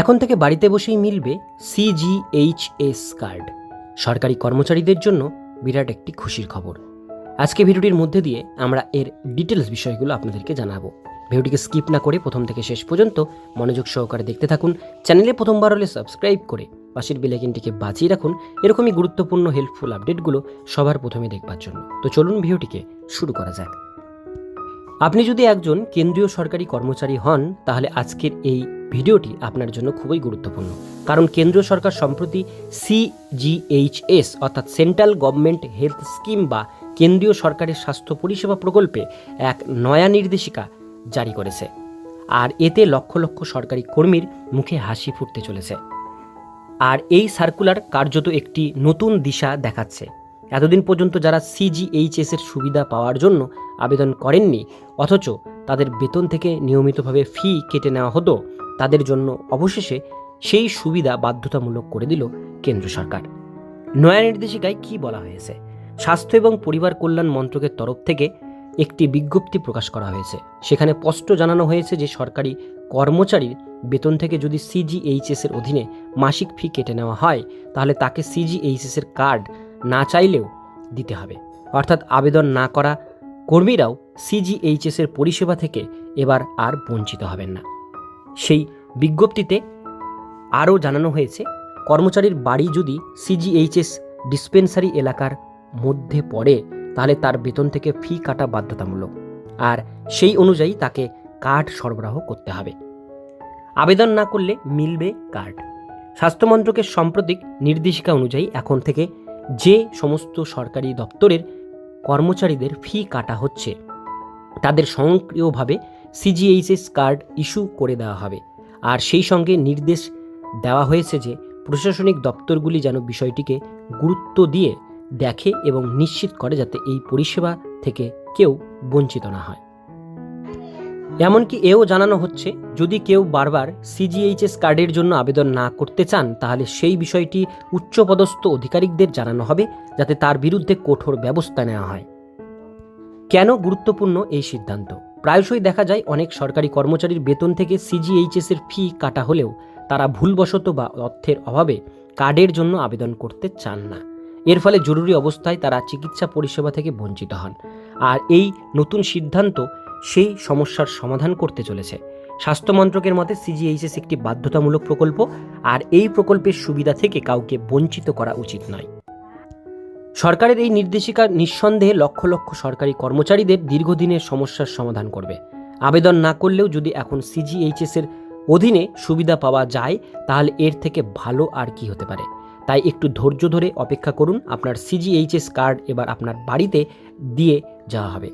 এখন থেকে বাড়িতে বসেই মিলবে সিজিএইচএস কার্ড। সরকারি কর্মচারীদের জন্য বিরাট একটি খুশির খবর। আজকে ভিডিওটির মধ্যে দিয়ে আমরা এর ডিটেলস বিষয়গুলো আপনাদেরকে জানাব। ভিডিওটিকে স্কিপ না করে প্রথম থেকে শেষ পর্যন্ত মনোযোগ সহকারে দেখতে থাকুন, চ্যানেলে প্রথমবার হলে সাবস্ক্রাইব করে পাশের বেলাইকিনটিকে বাঁচিয়ে রাখুন এরকমই গুরুত্বপূর্ণ হেল্পফুল আপডেটগুলো সবার প্রথমে দেখবার জন্য। তো চলুন ভিডিওটিকে শুরু করা যাক। আপনি যদি একজন কেন্দ্রীয় সরকারি কর্মচারী হন, তাহলে আজকের এই ভিডিওটি আপনার জন্য খুবই গুরুত্বপূর্ণ। কারণ কেন্দ্রীয় সরকার সম্প্রতি সিজিএইচএস অর্থাৎ সেন্ট্রাল গভর্নমেন্ট হেলথ স্কিম বা কেন্দ্রীয় সরকারের স্বাস্থ্য পরিষেবা প্রকল্পে এক নয়া নির্দেশিকা জারি করেছে। আর এতে লক্ষ লক্ষ সরকারি কর্মীর মুখে হাসি ফুটতে চলেছে। আর এই সার্কুলার কার্যত একটি নতুন দিশা দেখাচ্ছে। এতদিন পর্যন্ত যারা সিজিএইচএস এর সুবিধা পাওয়ার জন্য আবেদন করেননি, অথচ তাদের বেতন থেকে নিয়মিতভাবে ফি কেটে নেওয়া হতো। তাদের জন্য অবশেষে সেই সুবিধা বাধ্যতামূলক করে দিল কেন্দ্র সরকার। নয়া নির্দেশিকায় কি বলা হয়েছে? স্বাস্থ্য এবং পরিবার কল্যাণ মন্ত্রকের তরফ থেকে একটি বিজ্ঞপ্তি প্রকাশ করা হয়েছে। সেখানে স্পষ্ট জানানো হয়েছে যে সরকারি কর্মচারীর বেতন থেকে যদি সিজিএইচএস এর অধীনে মাসিক ফি কেটে নেওয়া হয়, তাহলে তাকে সিজিএইচএস এর কার্ড না চাইলেও দিতে হবে। অর্থাৎ আবেদন না করা কর্মীরাও সিজিএইচএস এর পরিষেবা থেকে এবার আর বঞ্চিত হবেন না। সেই বিজ্ঞপ্তিতে আরও জানানো হয়েছে, কর্মচারীর বাড়ি যদি সিজিএইচএস ডিসপেন্সারি এলাকার মধ্যে পড়ে, তাহলে তার বেতন থেকে ফি কাটা বাধ্যতামূলক। আর সেই অনুযায়ী তাকে কার্ড সরবরাহ করতে হবে। আবেদন না করলে মিলবে কার্ড। স্বাস্থ্যমন্ত্রকের সাম্প্রতিক নির্দেশিকা অনুযায়ী এখন থেকে যে সমস্ত সরকারি দপ্তরের কর্মচারীদের ফি কাটা হচ্ছে, তাদের স্বয়ংক্রিয়ভাবে সিজিএইচএস কার্ড ইস্যু করে দেওয়া হবে। আর সেই সঙ্গে নির্দেশ দেওয়া হয়েছে যে, প্রশাসনিক দপ্তরগুলি যেন বিষয়টিকে গুরুত্ব দিয়ে দেখে এবং নিশ্চিত করে যাতে এই পরিষেবা থেকে কেউ বঞ্চিত না হয়। এমনকি এও জানানো হচ্ছে, যদি কেউ বারবার সিজিএইচএস কার্ডের জন্য আবেদন না করতে চান, তাহলে সেই বিষয়টি উচ্চপদস্থ অধিকারিকদের জানানো হবে, যাতে তার বিরুদ্ধে কঠোর ব্যবস্থা নেওয়া হয়। কেন গুরুত্বপূর্ণ এই সিদ্ধান্ত? প্রায়শই দেখা যায় অনেক সরকারি কর্মচারীর বেতন থেকে সিজিএইচএস এর ফি কাটা হলেও তারা ভুলবশত বা অর্থের অভাবে কার্ডের জন্য আবেদন করতে চান না। এর ফলে জরুরি অবস্থায় তারা চিকিৎসা পরিষেবা থেকে বঞ্চিত হন। আর এই নতুন সিদ্ধান্ত সেই সমস্যার সমাধান করতে চলেছে। স্বাস্থ্য মন্ত্রকের মতে সিজিএইচএস একটি বাধ্যতামূলক প্রকল্প, আর এই প্রকল্পের সুবিধা থেকে কাউকে বঞ্চিত করা উচিত নয়। সরকারের এই নির্দেশিকা নিঃসন্দেহে লক্ষ লক্ষ সরকারি কর্মচারীদের দীর্ঘদিনের সমস্যার সমাধান করবে। আবেদন না করলেও যদি এখন সিজিএইচএসের অধীনে সুবিধা পাওয়া যায়, তাহলে এর থেকে ভালো আর কি হতে পারে। তাই একটু ধৈর্য ধরে অপেক্ষা করুন, আপনার সিজিএইচএস কার্ড এবার আপনার বাড়িতে দিয়ে যাওয়া হবে।